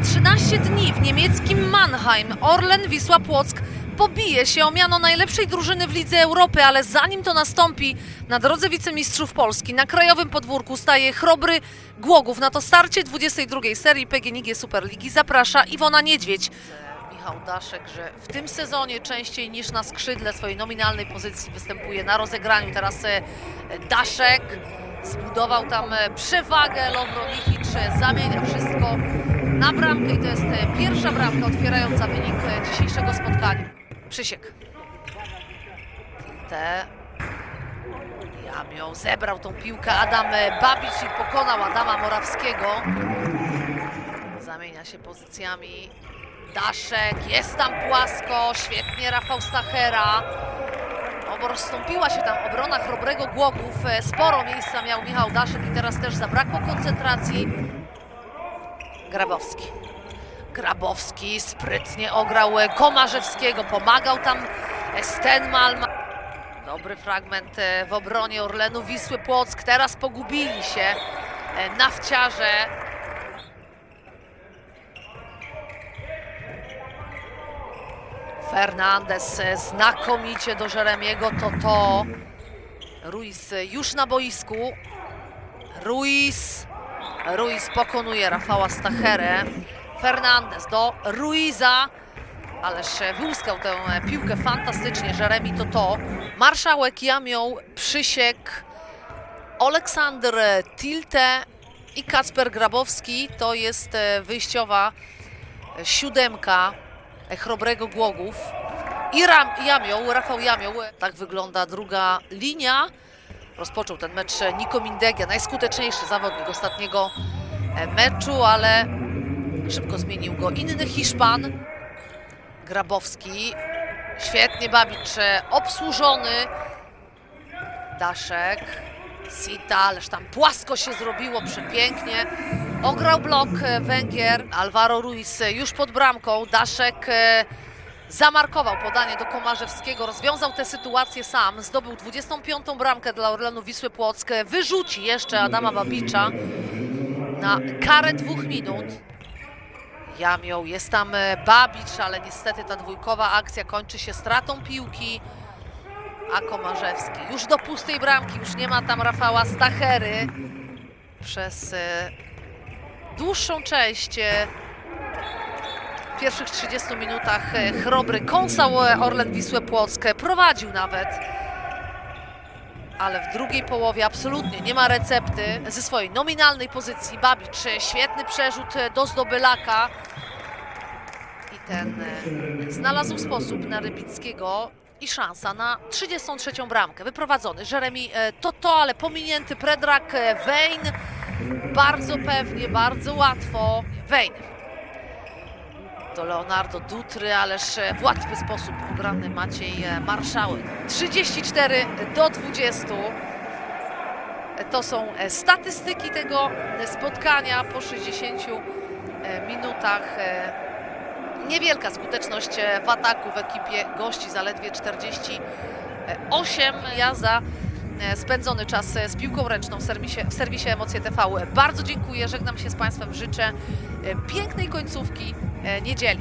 Za 13 dni w niemieckim Mannheim Orlen Wisła Płock pobije się o miano najlepszej drużyny w Lidze Europy, ale zanim to nastąpi, na drodze wicemistrzów Polski na krajowym podwórku staje chrobry Głogów. Na to starcie 22 serii PGNiG Superligi zaprasza Iwona Niedźwiedź. Michał Daszek, że w tym sezonie częściej niż na skrzydle swojej nominalnej pozycji występuje na rozegraniu. Teraz e, Daszek zbudował tam e, przewagę, Lovro Michicz e, zamienia wszystko na bramkę i to jest e, pierwsza bramka otwierająca wynik e, dzisiejszego spotkania. Przysiek. Te Jamią zebrał tą piłkę Adam e, Babic i pokonał Adama Morawskiego. Zamienia się pozycjami Daszek, jest tam płasko, świetnie Rafał Stachera. Rozstąpiła się tam obrona chrobrego Głogów. Sporo miejsca miał Michał Daszek i teraz też zabrakło koncentracji. Grabowski. Grabowski sprytnie ograł Komarzewskiego, pomagał tam Stenmalm. Dobry fragment e, w obronie Orlenu Wisły Płock. Teraz pogubili się e, nawciarze. Fernandez e, znakomicie do Jeremiego, to to. Ruiz już na boisku. Ruiz. Ruiz pokonuje Rafała Stacherę. Fernandez do Ruiza. Ależ wyłuskał tę piłkę fantastycznie. Jeremi to to. Marszałek Jamioł, Przysiek, Aleksander Tilte i Kacper Grabowski. To jest e, wyjściowa siódemka chrobrego Głogów. I Ram, Jamioł, Rafał Jamioł. Tak wygląda druga linia. Rozpoczął ten mecz Niko Mindegia, najskuteczniejszy zawodnik ostatniego e, meczu, ale szybko zmienił go inny Hiszpan. Grabowski. Świetnie Babicz e, obsłużony. Daszek. Sita, ależ tam płasko się zrobiło, przepięknie. Ograł blok e, Węgier. Alvaro Ruiz już pod bramką. Daszek zamarkował podanie do Komarzewskiego, rozwiązał tę sytuację sam. Zdobył 25. bramkę dla Orlenu Wisły Płock. Wyrzuci jeszcze Adama Babicza na karę dwóch minut. Jamioł, jest tam e, Babicz, ale niestety ta dwójkowa akcja kończy się stratą piłki. A Komarzewski już do pustej bramki, już nie ma tam Rafała Stachery. Przez e, dłuższą część e, pierwszych 30 minutach e, chrobry kąsał e, Orlen Wisłę Płock, e, prowadził nawet. Ale w drugiej połowie absolutnie nie ma recepty ze swojej nominalnej pozycji. Babicz, świetny przerzut do Zdobylaka. I ten znalazł sposób na Rybickiego i szansa na 33. bramkę. Wyprowadzony Jeremi e, to to, ale pominięty Predrag Wejn. Bardzo pewnie, bardzo łatwo. Wejn. Do Leonardo Dutry, ależ w łatwy sposób ograny Maciej e, Marszałek. 34 do 20. E, To są e, statystyki tego e, spotkania po 60 e, minutach. Niewielka skuteczność w ataku w ekipie gości, zaledwie 48 ja za e, spędzony czas e, z piłką ręczną w serwisie, w serwisie Emocje TV. Bardzo dziękuję, żegnam się z Państwem, życzę e, pięknej końcówki e, niedzieli.